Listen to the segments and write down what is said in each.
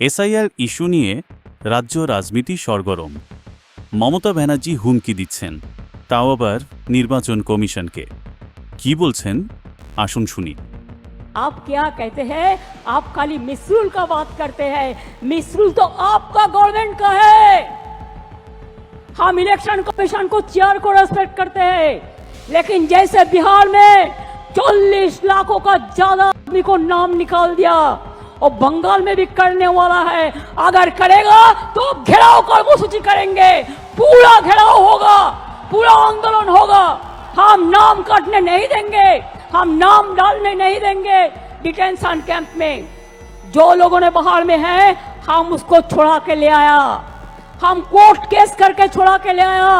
SIR issue নিয়ে রাজ্য রাজনীতি সরগরম মমতা ব্যানার্জি হুমকি দিচ্ছেন তাও আবার নির্বাচন কমিশনকে কি বলছেন আসুন শুনি आप क्या कहते हैं आप खाली मिसरूल का बात करते हैं मिसरूल तो आपका गवर्नमेंट का है हम इलेक्शन कमीशन को चेयर को रेस्पेक्ट करते हैं लेकिन जैसे बिहार में 40 लाखों का ज्यादा आदमी को नाम निकाल दिया और बंगाल में भी करने वाला है। अगर करेगा तो घेराव कर्मसूची करेंगे। पूरा घेराव होगा, पूरा आंदोलन होगा। हम नाम काटने नहीं देंगे, हम नाम डालने नहीं देंगे डिटेंशन कैंप में। जो लोगों ने बाहर में है, हम उसको छोड़ा के ले आया। हम कोर्ट केस करके छुड़ा के ले आया।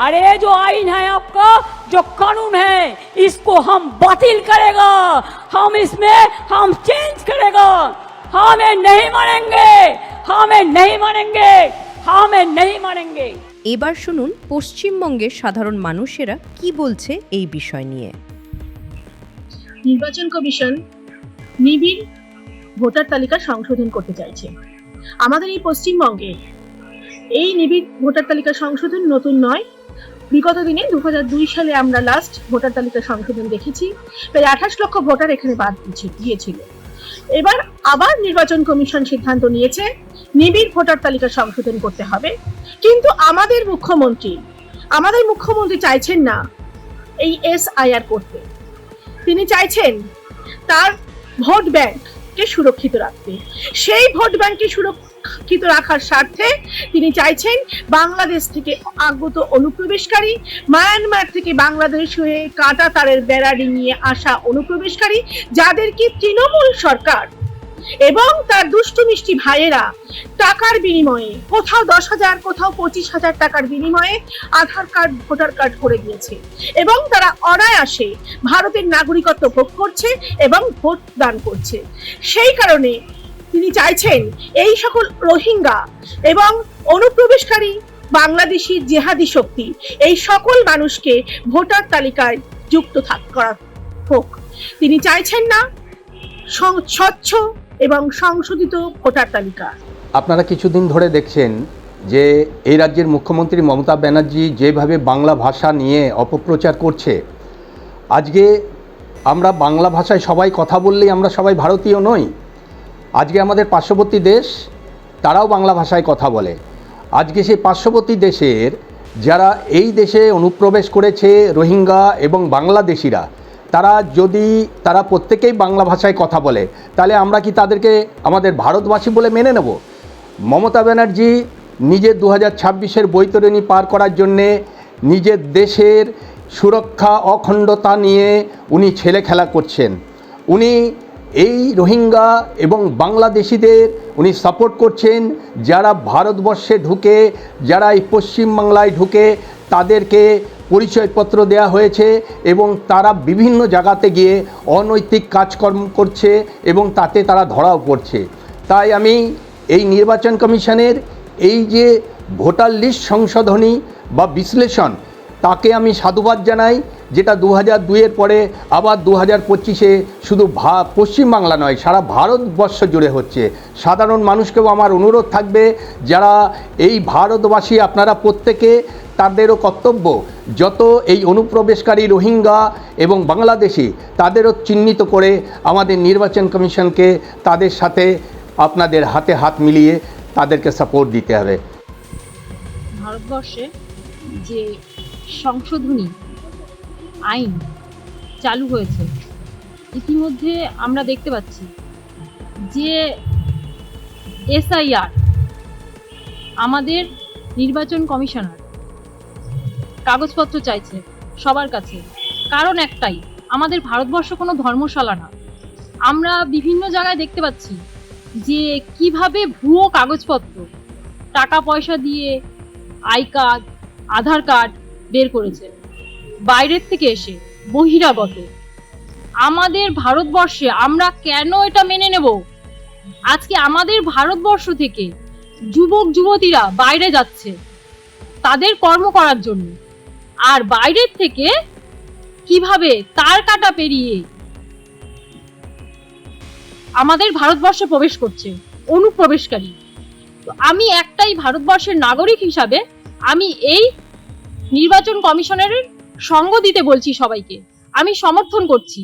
अरे जो आइन है आपका जो कानून है इसको हम बातिल करेगा हम इसमें हम चेंज करेगा हमें नहीं मानेंगे हमें नहीं मानेंगे हमें नहीं मानेंगे এবার শুনুন পশ্চিমবঙ্গের সাধারণ মানুষেরা কি বলছে এই বিষয় নিয়ে নির্বাচন কমিশন নিবিড় ভোটার তালিকা সংশোধন করতে চাইছে আমাদের এই পশ্চিমবঙ্গে এই নিবিড় ভোটার তালিকা সংশোধন নতুন নয় বিগত দিনে দু হাজার দুই সালে আমরা লাস্ট ভোটার তালিকা সংশোধন দেখেছি। প্রায় আঠাশ লক্ষ ভোটার এখানে বাদ দিয়েছিল। এবার আবার নির্বাচন কমিশন সিদ্ধান্ত নিয়েছে, নিবিড় ভোটার তালিকা সংশোধন করতে হবে। কিন্তু আমাদের মুখ্যমন্ত্রী আমাদের মুখ্যমন্ত্রী চাইছেন না এই এস এসআইআর করতে। তিনি চাইছেন তার ভোট ব্যাংককে সুরক্ষিত রাখতে সেই ভোট ব্যাংককে সুরক্ষিত রাখার স্বার্থে তিনি চাইছেন বাংলাদেশ থেকে আগত অনুপ্রবেশকারী, মায়ানমার থেকে বাংলাদেশ হয়ে কাঁটা তারের বেড়া নিয়ে আসা অনুপ্রবেশকারী, যাদেরকে তৃণমূল সরকার এবং তার দুষ্টু মিষ্টি ভাইয়েরা টাকার বিনিময়ে, কোথাও দশ হাজার, কোথাও পঁচিশ হাজার টাকার বিনিময়ে আধার কার্ড, ভোটার কার্ড করে দিয়েছে। এবং তারা অনায়াসে ভারতের নাগরিকত্ব ভোগ করছে এবং ভোট দান করছে। সেই কারণে তিনি চাইছেন এই সকল রোহিঙ্গা এবং অনুপ্রবেশকারী বাংলাদেশি জেহাদি শক্তি এই সকল মানুষকে ভোটার তালিকায় যুক্ত থাক, করা হোক। তিনি চাইছেন না স্বচ্ছ এবং সংশোধিত ভোটার তালিকা। আপনারা কিছুদিন ধরে দেখছেন যে এই রাজ্যের মুখ্যমন্ত্রী মমতা ব্যানার্জি যেভাবে বাংলা ভাষা নিয়ে অপপ্রচার করছে, আজকে আমরা বাংলা ভাষায় সবাই কথা বললেই আমরা সবাই ভারতীয় নই। আজকে আমাদের পার্শ্ববর্তী দেশ, তারাও বাংলা ভাষায় কথা বলে। আজকে সেই পার্শ্ববর্তী দেশের যারা এই দেশে অনুপ্রবেশ করেছে রোহিঙ্গা এবং বাংলাদেশিরা তারা যদি, তারা প্রত্যেকেই বাংলা ভাষায় কথা বলে, তাহলে আমরা কি তাদেরকে আমাদের ভারতবাসী বলে মেনে নেব? মমতা ব্যানার্জি নিজের দু হাজার ছাব্বিশের বৈতরণী পার করার জন্যে নিজের দেশের সুরক্ষা অখণ্ডতা নিয়ে উনি ছেলে খেলা করছেন। উনি এই রোহিঙ্গা এবং বাংলাদেশিদের উনি সাপোর্ট করছেন, যারা ভারতবর্ষে ঢুকে, যারা এই পশ্চিমবাংলায় ঢুকে তাদেরকে পরিচয়পত্র দেওয়া হয়েছে এবং তারা বিভিন্ন জায়গাতে গিয়ে অনৈতিক কাজকর্ম করছে এবং তাতে তারা ধরাও পড়ছে। তাই আমি এই নির্বাচন কমিশনের এই যে ভোটার লিস্ট সংশোধনী বা বিশ্লেষণ, তাকে আমি সাধুবাদ জানাই, যেটা দু হাজার দুইয়ের পরে আবার দু হাজার পঁচিশে শুধু ভা, পশ্চিমবাংলা নয়, সারা ভারতবর্ষ জুড়ে হচ্ছে। সাধারণ মানুষকেও আমার অনুরোধ থাকবে, যারা এই ভারতবাসী, আপনারা প্রত্যেকে তাদেরও কর্তব্য যত এই অনুপ্রবেশকারী রোহিঙ্গা এবং বাংলাদেশি তাদেরও চিহ্নিত করে আমাদের নির্বাচন কমিশনকে তাদের সাথে আপনাদের হাতে হাত মিলিয়ে তাদেরকে সাপোর্ট দিতে হবে। ভারতবর্ষে যে সংশোধনী আইন চালু হয়েছে, ইতিমধ্যে আমরা দেখতে পাচ্ছি যে এসআইআর আমাদের নির্বাচন কমিশনার কাগজপত্র চাইছে সবার কাছে। কারণ একটাই, আমাদের ভারতবর্ষ কোনো ধর্মশালা না। আমরা বিভিন্ন জায়গায় দেখতে পাচ্ছি যে কীভাবে ভুয়ো কাগজপত্র টাকা পয়সা দিয়ে আই কার্ড, আধার কার্ড বের করেছে। বাইরের থেকে এসে বহিরাগত। আমাদের ভারতবর্ষে আমরা কেন এটা মেনে নেব? আজকে আমাদের ভারতবর্ষ থেকে যুবক যুবতীরা বাইরে যাচ্ছে, তাদের কর্ম করার জন্য। আর বাইরের থেকে কীভাবে তার কাটা পেরিয়ে আমাদের ভারতবর্ষে প্রবেশ করছে, অনুপ্রবেশকারী। আমি একটাই ভারতবর্ষের নাগরিক হিসাবে আমি এই নির্বাচন কমিশনের সঙ্গ দিতে বলছি সবাইকে। আমি সমর্থন করছি।